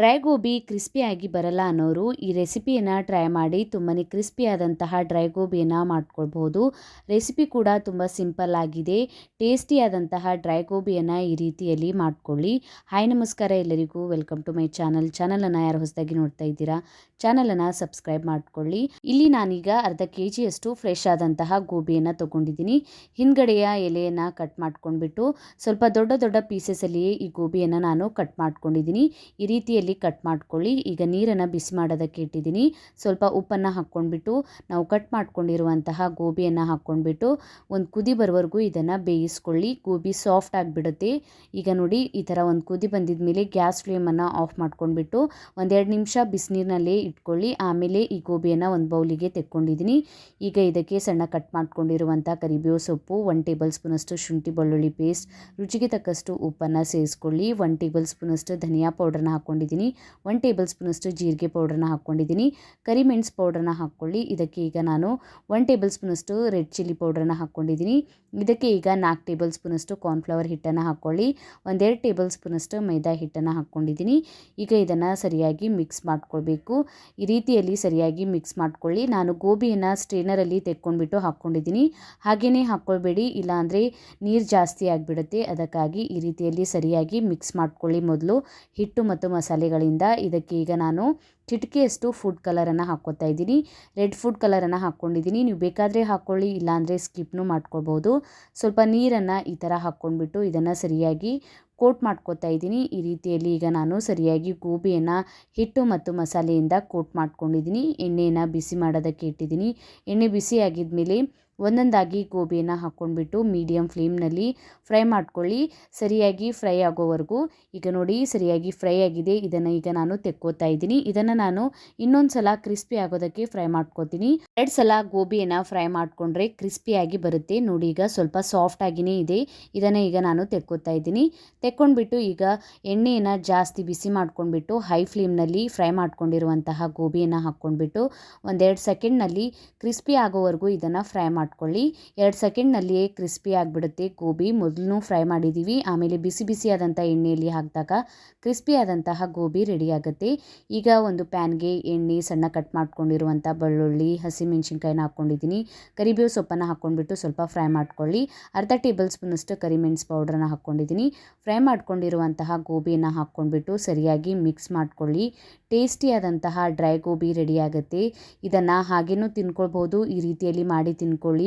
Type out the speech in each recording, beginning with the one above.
Dry gobi ಕ್ರಿಸ್ಪಿಯಾಗಿ ಬರಲ್ಲ ಅನ್ನೋರು ಈ ರೆಸಿಪಿಯನ್ನು ಟ್ರೈ ಮಾಡಿ ತುಂಬಾ ಕ್ರಿಸ್ಪಿಯಾದಂತಹ ಡ್ರೈ ಗೋಬಿಯನ್ನು ಮಾಡ್ಕೊಳ್ಬೋದು. ರೆಸಿಪಿ ಕೂಡ ತುಂಬ ಸಿಂಪಲ್ ಆಗಿದೆ. ಟೇಸ್ಟಿಯಾದಂತಹ ಡ್ರೈ ಗೋಬಿಯನ್ನು ಈ ರೀತಿಯಲ್ಲಿ ಮಾಡ್ಕೊಳ್ಳಿ. ಹಾಯ್, ನಮಸ್ಕಾರ ಎಲ್ಲರಿಗೂ. Welcome to my channel. ಚಾನಲನ್ನು ಯಾರು ಹೊಸದಾಗಿ ನೋಡ್ತಾ ಇದ್ದೀರಾ, ಚಾನಲನ್ನು ಸಬ್ಸ್ಕ್ರೈಬ್ ಮಾಡ್ಕೊಳ್ಳಿ. ಇಲ್ಲಿ ನಾನೀಗ ಅರ್ಧ ಕೆ ಜಿಯಷ್ಟು ಫ್ರೆಶ್ ಆದಂತಹ ಗೋಬಿಯನ್ನು ತೊಗೊಂಡಿದ್ದೀನಿ. ಹಿಂದ್ಗಡೆಯ ಎಲೆಯನ್ನು ಕಟ್ ಮಾಡ್ಕೊಂಡ್ಬಿಟ್ಟು ಸ್ವಲ್ಪ ದೊಡ್ಡ ದೊಡ್ಡ ಪೀಸಸಲ್ಲಿಯೇ ಈ ಗೋಬಿಯನ್ನು ನಾನು ಕಟ್ ಮಾಡ್ಕೊಂಡಿದ್ದೀನಿ. ಈ ರೀತಿಯಲ್ಲಿ ಕಟ್ ಮಾಡ್ಕೊಳ್ಳಿ. ಈಗ ನೀರನ್ನು ಬಿಸಿ ಮಾಡೋದಕ್ಕೆ ಇಟ್ಟಿದ್ದೀನಿ. ಸ್ವಲ್ಪ ಉಪ್ಪನ್ನು ಹಾಕ್ಕೊಂಡ್ಬಿಟ್ಟು, ನಾವು ಕಟ್ ಮಾಡ್ಕೊಂಡಿರುವಂತಹ ಗೋಬಿಯನ್ನು ಹಾಕ್ಕೊಂಡ್ಬಿಟ್ಟು ಒಂದು ಕುದಿ ಬರೋವರೆಗೂ ಇದನ್ನು ಬೇಯಿಸ್ಕೊಳ್ಳಿ. ಗೋಬಿ ಸಾಫ್ಟ್ ಆಗಿಬಿಡುತ್ತೆ. ಈಗ ನೋಡಿ, ಈ ಥರ ಒಂದು ಕುದಿ ಬಂದಿದ ಮೇಲೆ ಗ್ಯಾಸ್ ಫ್ಲೇಮನ್ನು ಆಫ್ ಮಾಡ್ಕೊಂಡ್ಬಿಟ್ಟು ಒಂದೆರಡು ನಿಮಿಷ ಬಿಸಿನೀರಿನಲ್ಲೇ ಇಟ್ಕೊಳ್ಳಿ. ಆಮೇಲೆ ಈ ಗೋಬಿಯನ್ನು ಒಂದು ಬೌಲಿಗೆ ತೆಕ್ಕೊಂಡಿದ್ದೀನಿ. ಈಗ ಇದಕ್ಕೆ ಸಣ್ಣ ಕಟ್ ಮಾಡ್ಕೊಂಡಿರುವಂಥ ಕರಿಬೇವು ಸೊಪ್ಪು ಒನ್ ಟೇಬಲ್ ಸ್ಪೂನಷ್ಟು ಶುಂಠಿ ಬೆಳ್ಳುಳ್ಳಿ ಪೇಸ್ಟ್ ರುಚಿಗೆ ತಕ್ಕಷ್ಟು ಉಪ್ಪನ್ನು ಸೇರಿಸ್ಕೊಳ್ಳಿ. ಒನ್ ಟೇಬಲ್ ಸ್ಪೂನಷ್ಟು ಧನಿಯಾ ಪೌಡರ್ನ ಹಾಕ್ಕೊಂಡಿದ್ದೀನಿ. ಒನ್ ಟೇಬಲ್ ಸ್ಪೂನಷ್ಟು ಜೀರಿಗೆ ಪೌಡ್ರನ್ನ ಹಾಕ್ಕೊಂಡಿದ್ದೀನಿ. ಕರಿಮೆಣಸು ಪೌಡ್ರನ್ನ ಹಾಕ್ಕೊಳ್ಳಿ. ಇದಕ್ಕೆ ಈಗ ನಾನು ಒನ್ ಟೇಬಲ್ ಸ್ಪೂನಷ್ಟು ರೆಡ್ ಚಿಲ್ಲಿ ಪೌಡ್ರನ್ನ ಹಾಕ್ಕೊಂಡಿದ್ದೀನಿ. ಇದಕ್ಕೆ ಈಗ ನಾಲ್ಕು ಟೇಬಲ್ ಸ್ಪೂನಷ್ಟು ಕಾರ್ನ್ಫ್ಲವರ್ ಹಿಟ್ಟನ್ನು ಹಾಕ್ಕೊಳ್ಳಿ. ಒಂದೆರಡು ಟೇಬಲ್ ಸ್ಪೂನಷ್ಟು ಮೈದಾ ಹಿಟ್ಟನ್ನು ಹಾಕ್ಕೊಂಡಿದ್ದೀನಿ. ಈಗ ಇದನ್ನು ಸರಿಯಾಗಿ ಮಿಕ್ಸ್ ಮಾಡ್ಕೊಳ್ಬೇಕು. ಈ ರೀತಿಯಲ್ಲಿ ಸರಿಯಾಗಿ ಮಿಕ್ಸ್ ಮಾಡ್ಕೊಳ್ಳಿ. ನಾನು ಗೋಬಿಯನ್ನು ಸ್ಟ್ರೇನರಲ್ಲಿ ತೆಕ್ಕೊಂಡ್ಬಿಟ್ಟು ಹಾಕ್ಕೊಂಡಿದ್ದೀನಿ. ಹಾಗೆಯೇ ಹಾಕ್ಕೊಳ್ಬೇಡಿ. ಇಲ್ಲಾಂದರೆ ನೀರು ಜಾಸ್ತಿ ಆಗಿಬಿಡುತ್ತೆ. ಅದಕ್ಕಾಗಿ ಈ ರೀತಿಯಲ್ಲಿ ಸರಿಯಾಗಿ ಮಿಕ್ಸ್ ಮಾಡ್ಕೊಳ್ಳಿ ಮೊದಲು. ಹಿಟ್ಟು ಮತ್ತು ಮಸಾಲೆಗಳಿಂದ ಇದಕ್ಕೆ ಈಗ ನಾನು ಚಿಟಿಕೆಯಷ್ಟು ಫುಡ್ ಕಲರನ್ನು ಹಾಕ್ಕೊತಾ ಇದ್ದೀನಿ. ರೆಡ್ ಫುಡ್ ಕಲರನ್ನು ಹಾಕ್ಕೊಂಡಿದ್ದೀನಿ. ನೀವು ಬೇಕಾದರೆ ಹಾಕ್ಕೊಳ್ಳಿ, ಇಲ್ಲಾಂದರೆ ಸ್ಕಿಪ್ನೂ ಮಾಡ್ಕೊಳ್ಬೋದು. ಸ್ವಲ್ಪ ನೀರನ್ನು ಈ ಥರ ಹಾಕ್ಕೊಂಡ್ಬಿಟ್ಟು ಇದನ್ನು ಸರಿಯಾಗಿ ಕೋಟ್ ಮಾಡ್ಕೋತಾ ಇದ್ದೀನಿ. ಈ ರೀತಿಯಲ್ಲಿ ಈಗ ನಾನು ಸರಿಯಾಗಿ ಗೋಬಿಯನ್ನು ಹಿಟ್ಟು ಮತ್ತು ಮಸಾಲೆಯಿಂದ ಕೋಟ್ ಮಾಡ್ಕೊಂಡಿದ್ದೀನಿ. ಎಣ್ಣೆಯನ್ನು ಬಿಸಿ ಮಾಡೋದಕ್ಕೆ ಇಟ್ಟಿದ್ದೀನಿ. ಎಣ್ಣೆ ಬಿಸಿ ಆಗಿದ್ಮೇಲೆ ಒಂದೊಂದಾಗಿ ಗೋಬಿಯನ್ನು ಹಾಕ್ಕೊಂಡ್ಬಿಟ್ಟು ಮೀಡಿಯಮ್ ಫ್ಲೇಮ್ನಲ್ಲಿ ಫ್ರೈ ಮಾಡ್ಕೊಳ್ಳಿ. ಸರಿಯಾಗಿ ಫ್ರೈ ಆಗೋವರೆಗೂ. ಈಗ ನೋಡಿ, ಸರಿಯಾಗಿ ಫ್ರೈ ಆಗಿದೆ. ಇದನ್ನು ಈಗ ನಾನು ತೆಕ್ಕೋತಾ ಇದ್ದೀನಿ. ಇದನ್ನು ನಾನು ಇನ್ನೊಂದು ಸಲ ಕ್ರಿಸ್ಪಿ ಆಗೋದಕ್ಕೆ ಫ್ರೈ ಮಾಡ್ಕೋತೀನಿ. ಎರಡು ಸಲ ಗೋಬಿಯನ್ನು ಫ್ರೈ ಮಾಡಿಕೊಂಡ್ರೆ ಕ್ರಿಸ್ಪಿಯಾಗಿ ಬರುತ್ತೆ. ನೋಡಿ, ಈಗ ಸ್ವಲ್ಪ ಸಾಫ್ಟ್ ಆಗಿನೇ ಇದೆ. ಇದನ್ನು ಈಗ ನಾನು ತೆಕ್ಕೋತಾ ಇದ್ದೀನಿ. ತೆಕ್ಕೊಂಡ್ಬಿಟ್ಟು ಈಗ ಎಣ್ಣೆಯನ್ನು ಜಾಸ್ತಿ ಬಿಸಿ ಮಾಡ್ಕೊಂಡ್ಬಿಟ್ಟು ಹೈ ಫ್ಲೇಮ್ನಲ್ಲಿ ಫ್ರೈ ಮಾಡ್ಕೊಂಡಿರುವಂತಹ ಗೋಬಿಯನ್ನು ಹಾಕ್ಕೊಂಡ್ಬಿಟ್ಟು, ಒಂದೆರಡು ಸೆಕೆಂಡ್ನಲ್ಲಿ ಕ್ರಿಸ್ಪಿ ಆಗೋವರೆಗೂ ಇದನ್ನು ಫ್ರೈ ಮಾಡ್ಕೊಳ್ಳಿ. ಎರಡು ಸೆಕೆಂಡ್ನಲ್ಲಿಯೇ ಕ್ರಿಸ್ಪಿ ಆಗಿಬಿಡುತ್ತೆ ಗೋಬಿ. ಮೊದಲು ಫ್ರೈ ಮಾಡಿದ್ದೀವಿ ಆಮೇಲೆ ಬಿಸಿ ಬಿಸಿಯಾದಂಥ ಎಣ್ಣೆಯಲ್ಲಿ ಹಾಕಿದಾಗ ಕ್ರಿಸ್ಪಿ ಆದಂತಹ ಗೋಬಿ ರೆಡಿ ಆಗುತ್ತೆ. ಈಗ ಒಂದು ಪ್ಯಾನ್ಗೆ ಎಣ್ಣೆ ಸಣ್ಣ ಕಟ್ ಮಾಡ್ಕೊಂಡಿರುವಂಥ ಬೆಳ್ಳುಳ್ಳಿ, ಹಸಿಮೆಣ್ಸಿನ್ಕಾಯಿನ ಹಾಕ್ಕೊಂಡಿದ್ದೀನಿ. ಕರಿಬೇವು ಸೊಪ್ಪನ್ನು ಹಾಕ್ಕೊಂಡ್ಬಿಟ್ಟು ಸ್ವಲ್ಪ ಫ್ರೈ ಮಾಡ್ಕೊಳ್ಳಿ. ಅರ್ಧ ಟೇಬಲ್ ಸ್ಪೂನಷ್ಟು ಕರಿಮೆಣಸು ಪೌಡ್ರನ್ನ ಹಾಕ್ಕೊಂಡಿದ್ದೀನಿ. ಫ್ರೈ ಮಾಡ್ಕೊಂಡಿರುವಂತಹ ಗೋಬಿಯನ್ನು ಹಾಕ್ಕೊಂಡ್ಬಿಟ್ಟು ಸರಿಯಾಗಿ ಮಿಕ್ಸ್ ಮಾಡ್ಕೊಳ್ಳಿ. ಟೇಸ್ಟಿಯಾದಂತಹ ಡ್ರೈ ಗೋಬಿ ರೆಡಿಯಾಗುತ್ತೆ ಇದನ್ನು ಹಾಗೇನೂ ತಿನ್ಕೊಳ್ಬೋದು. ಈ ರೀತಿಯಲ್ಲಿ ಮಾಡಿ ತಿನ್ಕೊಳ್ಳಿ.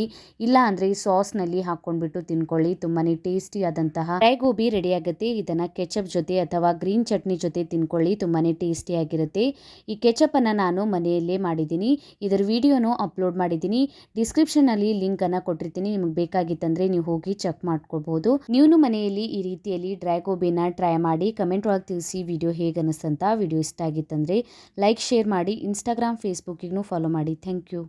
ಇಲ್ಲ ಅಂದರೆ ಸಾಸ್ನಲ್ಲಿ ಹಾಕ್ಕೊಂಡ್ಬಿಟ್ಟು ತಿನ್ಕೊಳ್ಳಿ. ತುಂಬಾ ಟೇಸ್ಟಿಯಾದಂತಹ ಡ್ರೈ ಗೋಬಿ ರೆಡಿ ಆಗುತ್ತೆ ಇದನ್ನು ಕೆಚಪ್ ಜೊತೆ ಅಥವಾ ಗ್ರೀನ್ ಚಟ್ನಿ ಜೊತೆ ತಿನ್ಕೊಳ್ಳಿ. ತುಂಬಾ ಟೇಸ್ಟಿಯಾಗಿರುತ್ತೆ ಈ ಕೆಚಪನ್ನು ನಾನು ಮನೆಯಲ್ಲೇ ಮಾಡಿದ್ದೀನಿ. ಇದರ ವಿಡಿಯೋನೂ ಅಪ್ಲೋಡ್ ಮಾಡಿದ್ದೀನಿ. ಡಿಸ್ಕ್ರಿಪ್ಷನಲ್ಲಿ ಲಿಂಕನ್ನು ಕೊಟ್ಟಿರ್ತೀನಿ. ನಿಮಗೆ ಬೇಕಾಗಿತ್ತಂದರೆ ನೀವು ಹೋಗಿ ಚೆಕ್ ಮಾಡ್ಕೋಬಹುದು ನೀವು ಮನೆಯಲ್ಲಿ ಈ ರೀತಿಯಲ್ಲಿ ಡ್ರೈ ಗೋಬಿನ ಟ್ರೈ ಮಾಡಿ, ಕಮೆಂಟ್ ಒಳಗೆ ತಿಳಿಸಿ ವಿಡಿಯೋ ಹೇಗೆ ಅನಿಸ್ತಂತ. ವಿಡಿಯೋ ಇಷ್ಟ ಆಗಿತ್ತಂದರೆ ಲೈಕ್, ಶೇರ್ ಮಾಡಿ, ಇನ್ಸ್ಟಾಗ್ರಾಮ್ ಫೇಸ್ಬುಕ್ಕಿಗೂ ಫಾಲೋ ಮಾಡಿ. Thank you.